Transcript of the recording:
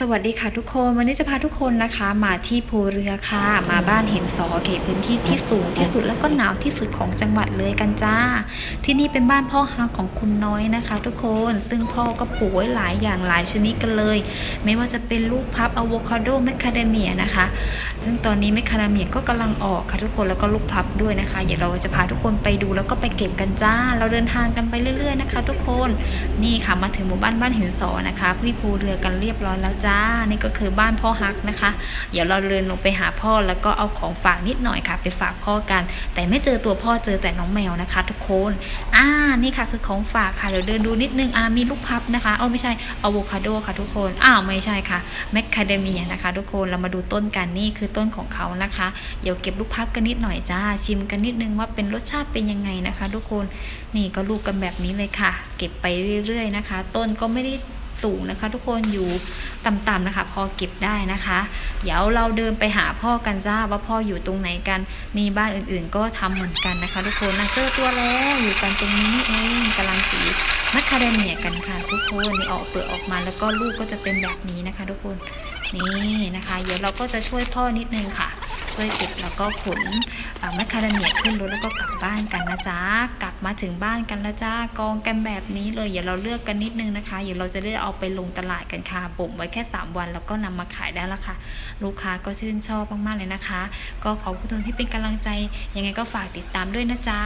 สวัสดีค่ะทุกคนวันนี้จะพาทุกคนนะคะ มาที่ภูเรือค่ะ มาบ้านเห็นสอเขตพื้นที่ที่สูงที่สุดแล้วก็หนาวที่สุดของจังหวัดเลยกันจ้า ที่นี่เป็นบ้านพ่อฮักของคุณน้อยนะคะ ทุกคนซึ่งพ่อก็ปลูกไว้หลายอย่างหลายชนิดกันเลย ไม่ว่าจะเป็นลูกพับอะโวคาโดแมคคาเดเมียนะคะ ซึ่งตอนนี้แมคคาเดเมียก็กำลังออกค่ะทุกคนแล้วก็ลูกพลับด้วยนะคะเดี๋ยวเราจะพาทุกคนไปดูแล้วก็ไปเก็บกันจ้า เราเดินทางกันไปเรื่อย ๆนะคะ ทุกคนนี่ค่ะมาถึงหมู่บ้านบ้านหินสอนะคะพี่ภูเรือกันเรียบร้อยแล้วจ้า นี่ก็คือบ้านพ่อฮักนะคะ เดี๋ยวเราเดินลงไปหาพ่อแล้วก็เอาของฝากนิดหน่อยค่ะ ไปฝากพ่อกัน แต่ไม่เจอตัวพ่อเจอแต่น้องแมวนะคะ ทุกคนอ่านี่ค่ะคือของฝากค่ะเดี๋ยวเดินดูนิดนึงอ่ามีลูกพับนะคะเออไม่ใช่อะโวคาโดค่ะทุกคนอ้าวไม่ใช่ค่ะแมคคาเดเมียนะคะ ทุกคนเรามาดูต้นกันนี่คือต้นของเขานะคะ เดี๋ยวเก็บลูกพับกันนิดหน่อยจ้า ชิมกันนิดนึงว่าเป็นรสชาติเป็นยังไงนะคะ ทุกคนนี่ก็ลูกกันแบบนี้เลยค่ะ เก็บไปเรื่อย ๆ นะคะ ต้นก็ไม่ได้สูงนะคะ ทุกคนอยู่ต่ำๆนะคะ พอเก็บได้นะคะ เดี๋ยวเราเดินไปหาพ่อกันจ้าว่าพ่ออยู่ตรงไหนกันนี่บ้านอื่นๆ ก็ทำเหมือนกันนะคะ ทุกคนนะเจอตัวแล้วอยู่กันตรงนี้นี่เองกำลังสีาเดเมียกันค่ะทุกคนนี่ออกเปลือกออกมาแล้วก็ลูกก็จะเป็นแบบนี้นะคะ ทุกคนนี่นะคะ เดี๋ยวเราก็จะช่วยพ่อนิดนึงค่ะ ช่วยเก็บแล้วก็ขนแมคคาเดเมียขึ้นรถแล้วก็กลับบ้านกันนะจ๊ะกลับมาถึงบ้านกันแล้วจ้ากองกันแบบนี้เลยอย่าเราเลือกกันนิดนึงนะคะเดี๋ยวเราจะได้เอาไปลงตลาดกันค่ะบ่มไว้แค่ 3 วันแล้วก็นำมาขายได้แล้วค่ะ ลูกค้าก็ชื่นชอบมากๆเลยนะคะ ก็ขอบคุณทุกคนที่เป็นกำลังใจยังไงก็ฝากติดตามด้วยนะจ๊ะ